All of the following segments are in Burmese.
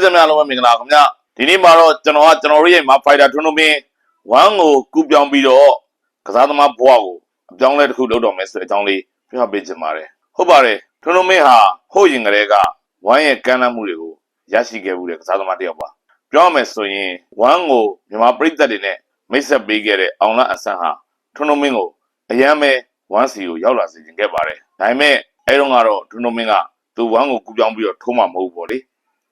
ရိသတ်များလုံးပဲမင်္ဂလာခင်ဗျဒီနေ့မှာတော့ကျွန်တော်ကကျွန်တော်တို့ရဲ့မာဖိုက်တာထွန်းထွန်းမင်းဝမ်ကိုကူပြောင်းပြီးတော့ကစားသမားဘဝကိုအပြောင်းလဲတစ်ခုလုပ်တော့မယ်ဆိုတဲ့အကြောင်းလေးပြောပြပေးချင်ပါတယ်ဟုတ်ပါတယ်ထွန်းထွန်းမင်းဟာဟို့ရင်ကလေးကဝမ်ရဲ့ကမ်းလှမ်းမှုတွေကိုရရှိခဲ့မှုတဲ့ကစားသမားတစ်ယောက်ပါပြောရမယ်ဆိုရင်ဝမ်ကိုမြန်မာပြည်သက်တွေနဲ့မိတ်ဆက်ပေးခဲ့တဲ့အောင်လအဆန်းဟာထွန်းထွန်းမင်းကိုအယမ်းပဲဝမ်စီကိုရောက်လာစေခြင်းခဲ့ပါတယ်ဒါပေမဲ့အဲတော့ကတော့ထွန်းထွန်းမင်းကသူဝမ်ကိုကူပြောင်းပြီးတော့ထိုးမှာမဟုတ်ဘူးပေါ့လေ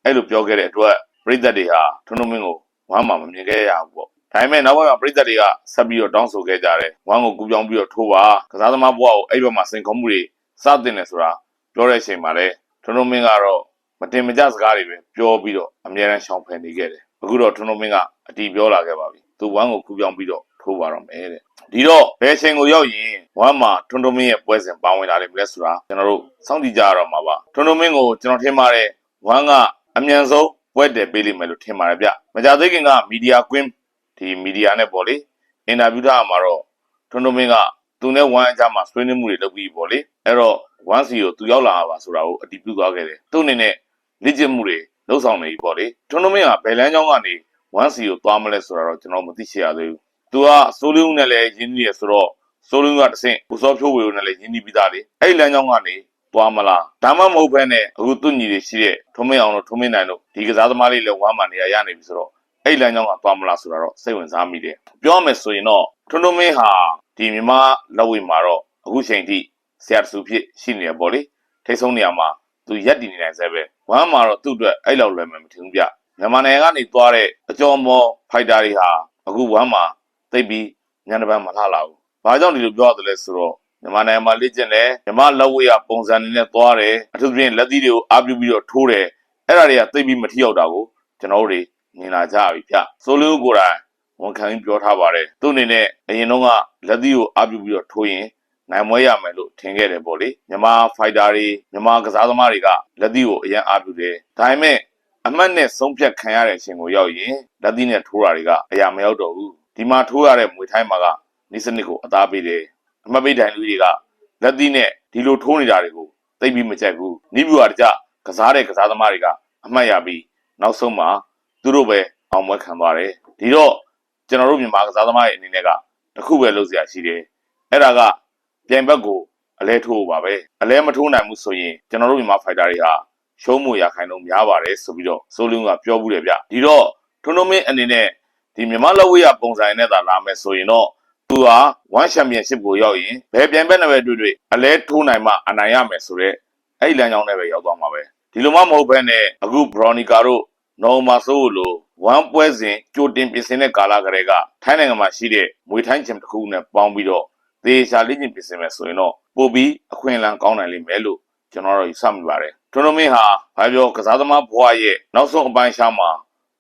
အဲ့လိုပြောခဲ့တဲ့အတွက်ပြည်သက်တွေဟာထွန်းထွန်းမင်းကိုဝမ်းမှာမမြင်ခဲ့ရဘူးပေါ့ဒါပေမဲ့နောက်ပိုင်းမှာပြည်သက်တွေကဆက်ပြီးတော့တောင်းဆိုခဲ့ကြတယ်ဝမ်းကိုကူပြောင်းပြီးတော့ထိုးပါကစားသမားဘဝကိုအဲ့ဘက်မှာစိန်ခေါ်မှုတွေစတင်နေဆိုတာပြောတဲ့အချိန်မှာလေထွန်းထွန်းမင်းကတော့မတင်မကြစကားတွေပဲပြောပြီးတော့အမြဲတမ်းရှောင်ဖယ်နေခဲ့တယ်အခုတော့ထွန်းထွန်းမင်းကအတီးပြောလာခဲ့ပါပြီသူဝမ်းကိုကူပြောင်းပြီးတော့ထိုးပါတော့မယ်တဲ့ဒီတော့ဘယ်အချိန်ကိုရောက်ရင်ဝမ်းမှာထွန်းထွန်းမင်းရဲ့ပွဲစဉ်ပါဝင်လာလိမ့်မလဲဆိုတာကျွန်တော်တို့စောင့်ကြည့်ကြရတော့မှာပါထွန်းထွန်းမင်းကိုကျွန်တော်ထင်ပါတယ်ဝမ်းက အမြန်ဆုံးပွဲတည်ပေးလိမ့်မယ်လို့ထင်ပါတယ်ဗျမကြသေးခင်ကမီဒီယာကွင်းဒီမီဒီယာနဲ့ပေါ့လေအင်တာဗျူးထားမှာတော့ထွန်းထွန်းမင်းကသူနဲ့ဝမ်းအကြမှာဆွေးနွေးမှုတွေလုပ်ပြီးပေါ့လေအဲ့တော့ဝမ်းစီကိုသူရောက်လာတာပါဆိုတာကိုအတည်ပြုသွားခဲ့တယ်သူ့အနေနဲ့လေ့ကျင့်မှုတွေလှုပ်ဆောင်နေပြီပေါ့လေထွန်းထွန်းမင်းကဘယ်လမ်းကြောင်းကနေဝမ်းစီကိုသွားမလဲဆိုတာတော့ကျွန်တော်မသိချင်ရသေးဘူးသူကစိုးလင်းဦးနဲ့လည်းရင်းနှီးရဆိုတော့စိုးလင်းကတဆင့်ပူစောဖြိုးဝေဦးနဲ့လည်းရင်းနှီးပြီးသားလေအဲ့ဒီလမ်းကြောင်းကနေ သွားမလားဒါမှမဟုတ်ဘဲနဲ့အခုသူ့ညီတွေရှိတဲ့ထုံးမင်းအောင်တို့ထုံးမင်းနိုင်တို့ဒီကစားသမားလေးလည်းဝမ်းမှနေရရနေပြီဆိုတော့အဲ့လမ်းကြောင်းကသွားမလားဆိုတာတော့စိတ်ဝင်စားမိတယ်ပြောရမယ်ဆိုရင်တော့ထုံးထုံးမင်းဟာဒီမြန်မာလက်ဝဲမှာတော့အခုချိန်ထိဆရာတဆူဖြစ်ရှိနေရပေါ့လေထိတ်ဆုံးနေရာမှာသူရက်တည်နေနိုင်ဆဲပဲဝမ်းမှာတော့သူ့အတွက်အဲ့လောက်လွယ်မယ်မထင်ဘူးဗျမြန်မာနိုင်ငံကနေသွားတဲ့အကျော်မော်ဖိုက်တာတွေဟာအခုဝမ်းမှာသိပ်ပြီးညနေပိုင်းမလှလာဘူးဘာကြောင့်ဒီလိုပြောရတယ်လဲဆိုတော့ မြန်မာနိုင်ငံမှာလေ့ကျင့်တယ်မြန်မာလက်ဝဲရပုံစံနေနဲ့သွားတယ်အထူးသဖြင့်လက်သီးတွေကိုအားပြုပြီးတော့ထိုးတယ်အဲ့ဒါတွေကသိပ်ပြီးမထီရောက်တာကိုကျွန်တော်တို့တွေမြင်လာကြပြီဗျဆိုလိုကိုယ်တိုင်ဝန်ခံပြီးပြောထားပါတယ်သူ့အနေနဲ့အရင်တော့ကလက်သီးကိုအားပြုပြီးတော့ထိုးရင်နိုင်မွဲရမယ်လို့ထင်ခဲ့တယ်ပေါ့လေမြန်မာဖိုက်တာတွေမြန်မာကစားသမားတွေကလက်သီးကိုအရင်အားပြုတယ်ဒါပေမဲ့အမှတ်နဲ့ဆုံးဖြတ်ခံရတဲ့အချိန်ကိုရောက်ရင်လက်သီးနဲ့ထိုးတာတွေကအရာမရောက်တော့ဘူးဒီမှာထိုးရတဲ့မွေထိုင်းမှာကနိစနစ်ကိုအသားပေးတယ် အမတ်ပိတ်တိုင်လူတွေကလက်သီးနဲ့ဒီလိုထိုးနေတာတွေကိုသိပ်ပြီးမကြိုက်ဘူးနိဗျူဟာတကြကစားတဲ့ကစားသမားတွေကအမှတ်ရပြီးနောက်ဆုံးမှာသူတို့ပဲအောင်ပွဲခံသွားတယ်ဒီတော့ကျွန်တော်တို့မြန်မာကစားသမားရဲ့အနေနဲ့ကတစ်ခုပဲလုပ်စရာရှိတယ်အဲ့ဒါကပြိုင်ဘက်ကိုအလဲထိုးပါပဲအလဲမထိုးနိုင်ဘူးဆိုရင်ကျွန်တော်တို့မြန်မာဖိုက်တာတွေဟာရှုံးမှုရခိုင်တော့များပါတယ်ဆိုပြီးတော့စိုးလင်းကပြောဘူးတယ်ဗျဒီတော့ထွန်းထွန်းမင်းအနေနဲ့ဒီမြန်မာလက်ဝဲရပုံစံနဲ့သာလာမယ်ဆိုရင်တော့ သူဟာ1 championship ကိုရောက်ရင်ဘယ်ပြိုင်ဘက်နဲ့ပဲတွေ့တွေ့အလဲထိုးနိုင်မှအနိုင်ရမယ်ဆိုတော့အဲ့ဒီလမ်းကြောင်းနဲ့ပဲရောက်သွားမှာပဲဒီလိုမှမဟုတ်ဘဲနဲ့အခု Bronica တို့နော်မာဆိုးလို1ပွဲစဉ်ကြိုတင်ပြင်ဆင်တဲ့ကာလကလေးကထိုင်းနိုင်ငံမှာရှိတဲ့မွေထိုင်းချင်တစ်ခုနဲ့ပေါင်းပြီးတော့သေချာလေးချင်းပြင်ဆင်မယ်ဆိုရင်တော့ပို့ပြီးအခွင့်အလမ်းကောင်းနိုင်လိမ့်မယ်လို့ကျွန်တော်တို့ယူဆမိပါတယ်ထွန်းထွန်းမင်းဟာဘာပြောကစားသမားဘွားရဲ့နောက်ဆုံးအပိုင်းရှားမှာ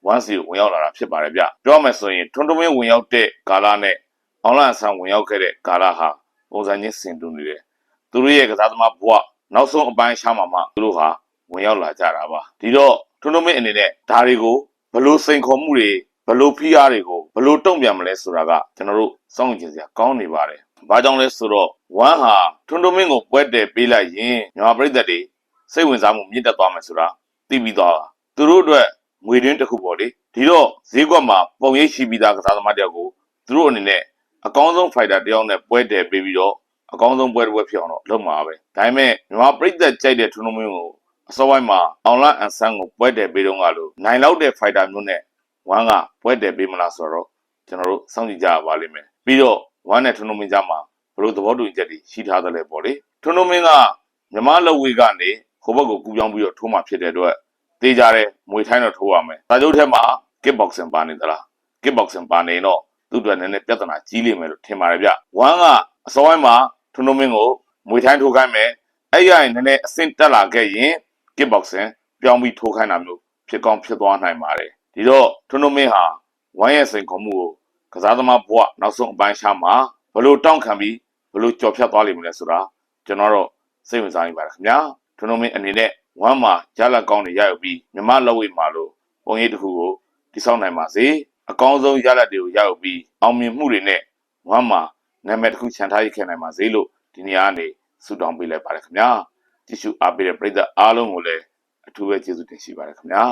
1စီဝင်ရောက်လာတာဖြစ်ပါတယ်ဗျပြောရမယ်ဆိုရင်ထွန်းထွန်းမင်းဝင်ရောက်တဲ့ကာလနဲ့ အောင်လန်ဆန်ဝင်ရောက်ခဲ့တဲ့ကာလဟာပုံစံချင်းဆင်တူနေတယ်။သူတို့ရဲ့ကစားသမားဘဝနောက်ဆုံးအပိုင်းရှားမှာမှသူတို့ဟာဝင်ရောက်လာကြတာပါ။ဒီတော့ထွန်းထွန်းမင်းအနေနဲ့ဒါတွေကိုဘလို့စိန်ခေါ်မှုတွေဘလို့ဖိအားတွေကိုဘလို့တုံ့ပြန်မလဲဆိုတာကကျွန်တော်တို့စောင့်ကြည့်စရာကောင်းနေပါတယ်။ဘာကြောင့်လဲဆိုတော့ဝမ်ဟာထွန်းထွန်းမင်းကိုပွဲတယ်ပေးလိုက်ရင်မြန်မာပြည်သက်တွေစိတ်ဝင်စားမှုမြင့်တက်သွားမယ်ဆိုတာသိပြီးသွားတာ။သူတို့အတွက်ငွေတွင်းတစ်ခုပေါ့လေ။ဒီတော့ဈေးကွက်မှာပုံရိပ်ရှိပြီးသားကစားသမားတယောက်ကိုသူတို့အနေနဲ့ အကောင်းဆုံး fighter တယောက်နဲ့ပွဲတည်ပေးပြီးတော့အကောင်းဆုံးပွဲတစ်ပွဲဖြစ်အောင်တော့လုပ်မှာပဲဒါပေမဲ့မြန်မာပြည်သက်ကြိုက်တဲ့ထွန်းထွန်းမင်းကိုအစောပိုင်းမှာအောင်လန်အန်ဆန်ကိုပွဲတည်ပေးတော့ကလို့နိုင်လောက်တဲ့ fighter မျိုးနဲ့ဝမ်ကပွဲတည်ပေးမလားဆိုတော့ကျွန်တော်တို့စောင့်ကြည့်ကြရပါလိမ့်မယ်ပြီးတော့ဝမ်နဲ့ထွန်းထွန်းမင်းကြားမှာဘယ်လိုသဘောတူညီချက်တွေရှိထားသလဲပေါ့လေထွန်းထွန်းမင်းကမြန်မာလက်ဝေကနေဟိုဘက်ကိုကူပြောင်းပြီးတော့ထိုးမှဖြစ်တဲ့အတွက်တေးကြတယ်မွေထိုင်းတော့ထိုးရမယ်ဒါကြိုးထဲမှာ kick boxing ပါနေသလား kick boxing ပါနေတော့ သူ့အတွက်နည်းနည်းပြဿနာကြီးလိမ့်မယ်လို့ထင်ပါတယ်ဗျဝမ်ကအစောပိုင်းမှာထွန်းထွန်းမင်းကိုမွေထိုင်းထိုးခိုင်းမယ်အဲ့ရရင်နည်းနည်းအဆင့်တက်လာခဲ့ရင် kick boxing ပြောင်းပြီးထိုးခိုင်းတာမျိုးဖြစ်ကောင်းဖြစ်သွားနိုင်ပါတယ်ဒီတော့ထွန်းထွန်းမင်းဟာဝမ်ရဲ့စိန်ခေါ်မှုကိုကစားသမားဘဝနောက်ဆုံးအပိုင်းရှားမှာဘလို့တောင့်ခံပြီးဘလို့ကြော်ဖြတ်သွားလိမ့်မလဲဆိုတာကျွန်တော်တော့စိတ်ဝင်စားနေပါတယ်ခင်ဗျာထွန်းထွန်းမင်းအနေနဲ့ဝမ်မှာရလက်ကောင်းတွေရယူပြီးမြမလက်ဝိတ်မှာလို့ပုံရိပ်တစ်ခုကိုတိစောက်နိုင်ပါစေ အကောင်းဆုံးရလဒ်တွေကိုရယူပြီးအောင်မြင်မှုတွေနဲ့ဝမ်းမှာနာမည်တစ်ခုချန်ထားရခဲ့နိုင်ပါစေလို့ဒီနေရာကနေဆုတောင်းပေးလိုက်ပါတယ်ခင်ဗျာကြည့်ရှုအားပေးတဲ့ပရိသတ်အားလုံးကိုလည်းအထူးပဲကျေးဇူးတင်ရှိပါတယ်ခင်ဗျာ